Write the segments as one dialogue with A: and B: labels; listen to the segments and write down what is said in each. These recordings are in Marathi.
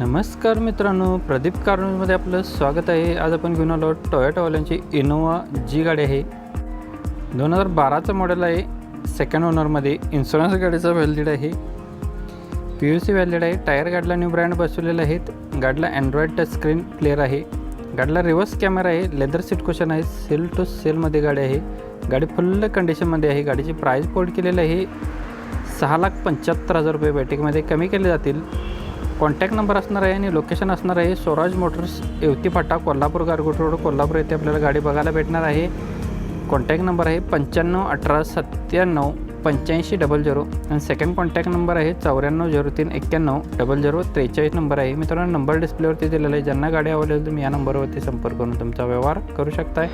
A: नमस्कार मित्रांनो प्रदीप कारमध्ये आपलं स्वागत आहे. आज आपण घेऊन आलो टोयोटावाल्यांची इनोवा जी गाडी आहे. दोन हजार बाराचं मॉडेल आहे. सेकंड ओनरमध्ये इन्शुरन्स गाडीचा व्हॅलिड आहे. पी यू सी व्हॅलिड आहे. टायर गाडीला न्यू ब्रँड बसवलेले आहेत गाडीला अँड्रॉइड टच स्क्रीन क्लिअर आहे. गाडीला रिव्हर्स कॅमेरा आहे. लेदर सीट कुशन आहे. सेल टू सेलमध्ये गाडी आहे. गाडी फुल्ल कंडिशनमध्ये आहे. गाडीची प्राईस पोर्ट केलेली आहे. सहा लाख पंच्याहत्तर हजार रुपये बॅटिकमध्ये कमी केले जातील. कॉन्टॅक्ट नंबर असणार आहे आणि लोकेशन असणार आहे स्वराज मोटर्स येवती फाटा कोल्हापूर गारगोट रोड कोल्हापूर येथे आपल्याला गाडी बघायला भेटणार आहे. कॉन्टॅक्ट नंबर आहे पंच्याण्णव अठरा सत्त्याण्णव पंच्याऐंशी डबल झिरो आणि सेकंड कॉन्टॅक्ट नंबर आहे चौऱ्याण्णव झिरो तीन एक्क्याण्णव डबल झिरो त्रेचाळीस नंबर आहे. मित्रांनो नंबर डिस्प्लेवरती दिलेला आहे. ज्यांना गाडी आवडलेली तुम्ही या नंबरवरती संपर्क करून तुमचा व्यवहार करू शकताय.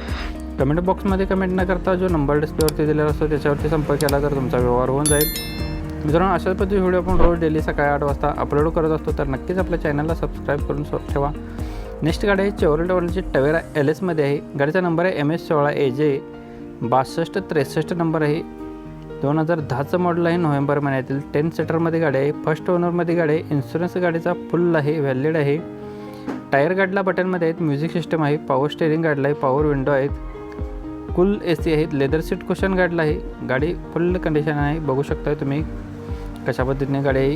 A: कमेंट बॉक्समध्ये कमेंट न करता जो नंबर डिस्प्लेवरती दिलेला असतो त्याच्यावरती संपर्क केला तर तुमचा व्यवहार होऊन जाईल. मित्रांनो अशाच पद्धती व्हिडिओ आपण रोज डेली सकाळी आठ वाजता अपलोड करत असतो तर नक्कीच आपल्या चॅनलला सबस्क्राईब करून ठेवा. नेक्स्ट गाडी आहे चौरे डबलची टवेरा एल एसमध्ये आहे. गाडीचा नंबर आहे एम एस सोळा ए जे बासष्ट त्रेसष्ट नंबर आहे. दोन हजार दहाचं मॉडेल आहे नोव्हेंबर महिन्यातील टेन सीटरमध्ये गाडी आहे. फर्स्ट ओनरमध्ये गाडी आहे. इन्शुरन्स गाडीचा फुल आहे व्हॅलिड आहे. टायर गाडीला बटनमध्ये आहेत म्युझिक सिस्टम आहे पॉवर स्टेअरिंग गाडीला आहे पॉवर विंडो आहेत. फुल ए सी आहेत लेदर सीट कुशन गाडीला आहे. गाडी फुल कंडिशन आहे. बघू शकताय तुम्ही कशा पद्धतीने गाडी आहे.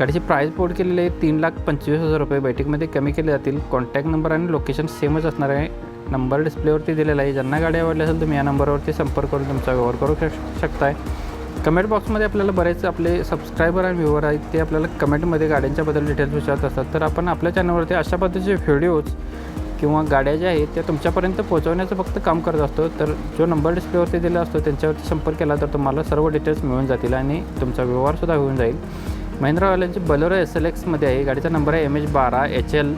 A: गाडीची प्राईस बोर्ड केलेली आहे. तीन लाख पंचवीस हजार रुपये. बैठकमध्ये कमी केले जातील. कॉन्टॅक्ट नंबर आणि लोकेशन सेमच असणार आहे. नंबर डिस्प्लेवरती दिलेला आहे. ज्यांना गाडी आवडली असेल तुम्ही या नंबरवरती संपर्क करून तुमचा व्यवहार करू शक- शकताय. कमेंट बॉक्समध्ये आपल्याला बरेच आपले सबस्क्रायबर आणि व्ह्युअर आहेत. ते आपल्याला कमेंटमध्ये गाड्यांच्याबद्दल डिटेल्स विचारत असतात. तर आपण आपल्या चॅनलवरती अशा पद्धतीचे व्हिडिओज किंवा गाड्या ज्या आहेत त्या तुमच्यापर्यंत पोहोचवण्याचं फक्त काम करत असतो. तर जो नंबर डिस्प्लेवरती दिला असतो त्यांच्यावरती संपर्क केला तर तुम्हाला सर्व डिटेल्स मिळून जातील आणि तुमचा व्यवहारसुद्धा होऊन जाईल. महिंद्रावाल्यांची बलोरो एस एल एक्समध्ये आहे. गाडीचा नंबर आहे एम एच बारा एच एल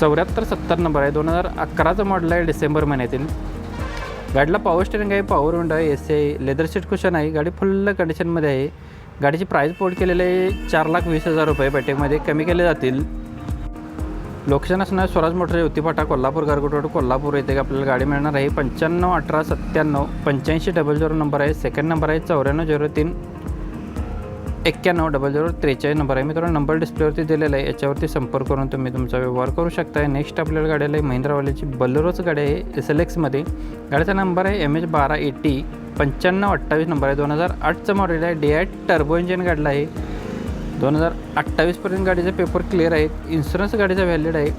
A: चौऱ्याहत्तर सत्तर नंबर आहे. दोन हजार अकराचं मॉडेल आहे डिसेंबर महिन्यातील. गाडीला पॉवर स्टेरिंग आहे पॉवर विंडो आहे ए आहे लेदर सीट कुशन आहे. गाडी फुल कंडिशनमध्ये आहे. गाडीची प्राईस पोर्ट केलेली आहे चार लाख वीस हजार रुपये. बॅटेकमध्ये कमी केले जातील. लोकेशन असणार स्वराज मोटर युती फाटा कोल्हापूर गारगोट रोड कोल्हापूर. येथे आपल्याला गाडी मिळणार आहे. पंच्याण्णव अठरा सत्त्याण्णव पंच्याऐंशी डबल झिरो नंबर आहे. सेकंड नंबर आहे चौऱ्याण्णव झिरो तीन एक्क्याण्णव डबल झिरो त्रेचाळीस नंबर आहे. मित्रांनो नंबर डिस्प्लेवरती दिलेला आहे. याच्यावरती संपर्क करून तुम्ही तुमचा व्यवहार करू शकताय. नेक्स्ट आपल्याला गाडी आहे महिंद्रावाल्याची. बलोरोच गाडी आहे एस एल एक्समध्ये गाडीचा नंबर आहे एम एच बारा एटी पंच्याण्णव अठ्ठावीस नंबर आहे. दोन हजार आठचं मॉडेल आहे. डी आय टर्बो इंजिन गाडीला आहे. दोन हजार अठ्ठावीसपर्यंत गाडीचे पेपर क्लिअर आहेत. इन्शुरन्स गाडीचा व्हॅलिड आहे.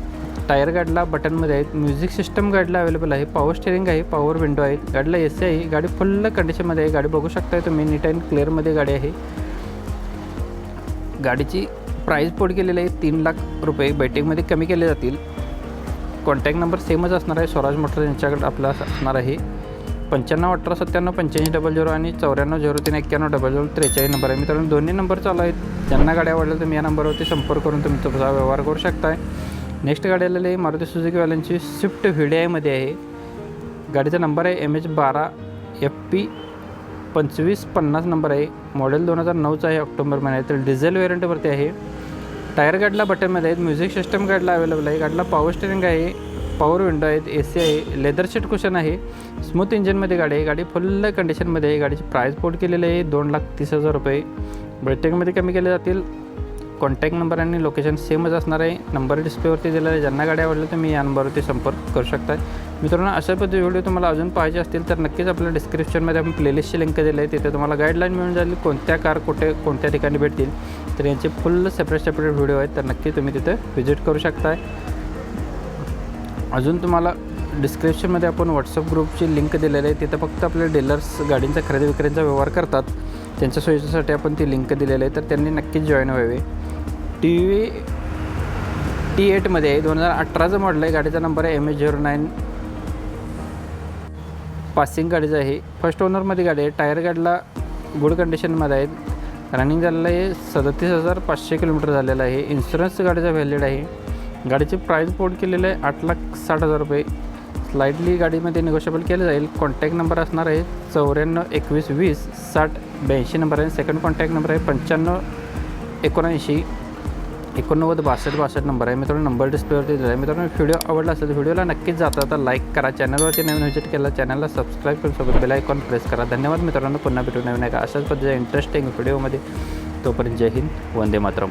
A: टायर गाडीला बटनमध्ये आहेत. म्युझिक सिस्टम गाडीला अवेलेबल आहे. पॉवर स्टेरिंग आहे. पॉवर विंडो आहेत गाडीला ए सी आहे. गाडी फुल कंडिशनमध्ये आहे. गाडी बघू शकताय तुम्ही. नीट अँड क्लिअरमध्ये गाडी आहे. गाडीची प्राईस पोट केलेली आहे तीन लाख रुपये. बैठकमध्ये कमी केले जातील. कॉन्टॅक्ट नंबर सेमच असणार आहे. स्वराज मोटर यांच्याकडे आपला असणार आहे. पंच्याण्णव अठरा सत्त्याण्णव पंच्याऐंशी डबल झिरो आणि चौऱ्याण्णव झिरो तीन एक्क्याण्णव डबल झिरो त्रेचाळीस नंबर आहे. मित्रांनो दोन्ही नंबर चालू आहेत. ज्यांना गाड्या आवडल्या तुम्ही या नंबरवरती संपर्क करून तुम्ही तुमचा व्यवहार करू शकताय. नेक्स्ट गाडी आलेली आहे मारुती सुझुकीवाल्यांची स्विफ्ट व्ही डी आयमध्ये आहे. गाडीचा नंबर आहे एम एच बारा एफ पी पंचवीस पन्नास नंबर आहे. मॉडेल दोन हजार नऊचा आहे ऑक्टोबर महिन्यात. डिझेल वेरियंटवरती आहे. टायर गाडीला बटनमध्ये आहेत. म्युझिक सिस्टम गाडीला अवेलेबल आहे. गाडीला पॉवर स्टेरिंग आहे. पॉवर विंडो आहेत ए सी आहे लेदर शीट कुशन आहे स्मूथ इंजिनमध्ये गाडी आहे गाडी फुल कंडिशनमध्ये आहे गाडीची प्राईस पोर्ट केलेली आहे दोन लाख तीस हजार रुपये. बैठकमध्ये कमी केले जातील. कॉन्टॅक्ट नंबर आणि लोकेशन सेमच असणार आहे. नंबर डिस्प्लेवरती दिलेला आहे. ज्यांना गाडी आवडल्या तुम्ही या नंबरवरती संपर्क करू शकता मित्रांनो अशा पद्धती व्हिडिओ तुम्हाला अजून पाहिजे असतील तर नक्कीच आपल्या डिस्क्रिप्शनमध्ये आपण प्लेलिस्टची लिंक दिली आहे. तिथे तुम्हाला गाईडलाईन मिळून जाईल कोणत्या कार कुठे कोणत्या ठिकाणी भेटतील. तर यांचे फुल सेपरेट सेपरेट व्हिडिओ आहेत तर नक्की तुम्ही तिथे व्हिजिट करू शकताय. अजून तुम्हाला डिस्क्रिप्शनमध्ये आपण व्हॉट्सअप ग्रुपची लिंक दिलेली आहे. तिथं फक्त आपले डीलर्स गाडींचा खरेदी विक्रीचा व्यवहार करतात. त्यांच्या सोयीसाठी आपण ती लिंक दिलेली आहे. तर त्यांनी नक्कीच जॉईन व्हावे. टी व्ही टी एटमध्ये आहे दोन हजार अठराचं मॉडल आहे. गाडीचा नंबर आहे M H zero nine passing गाडीचं आहे. फर्स्ट ओनरमध्ये गाडी आहे. टायर गाडीला गुड कंडिशनमध्ये आहेत रनिंग झालेलं आहे. सदतीस हजार पाचशे किलोमीटर झालेलं आहे. इन्शुरन्स गाडीचा व्हॅलिड आहे. गाडीची प्राईस पोर्ट केलेले आहे आठ लाख साठ हजार रुपये. स्लाइडली गाडीमध्ये निगोशिएबल केलं जाईल. कॉन्टॅक्ट नंबर असणार आहे चौऱ्याण्णव एकवीस वीस साठ ब्याऐंशी नंबर आहे. सेकंड कॉन्टॅक्ट नंबर आहे पंच्याण्णव एकोणऐंशी एकोणनव्वद बासष्ट बासष्ट नंबर आहे. मित्रांनो नंबर डिस्प्लेवरती दिला आहे. मित्रांनो व्हिडिओ आवडला असेल तर व्हिडिओला नक्कीच जाता आता लाईक करा. चॅनलवरती नवीन व्हिजिट केला चॅनलला सबस्क्राईब करून सोबत बेल आयकॉन प्रेस करा. धन्यवाद मित्रांनो. पुन्हा भेटू नवीन एका अशाच पद्धतीच्या इंटरेस्टिंग व्हिडिओमध्ये तोपर्यंत जय हिंद. वंदे मातरम.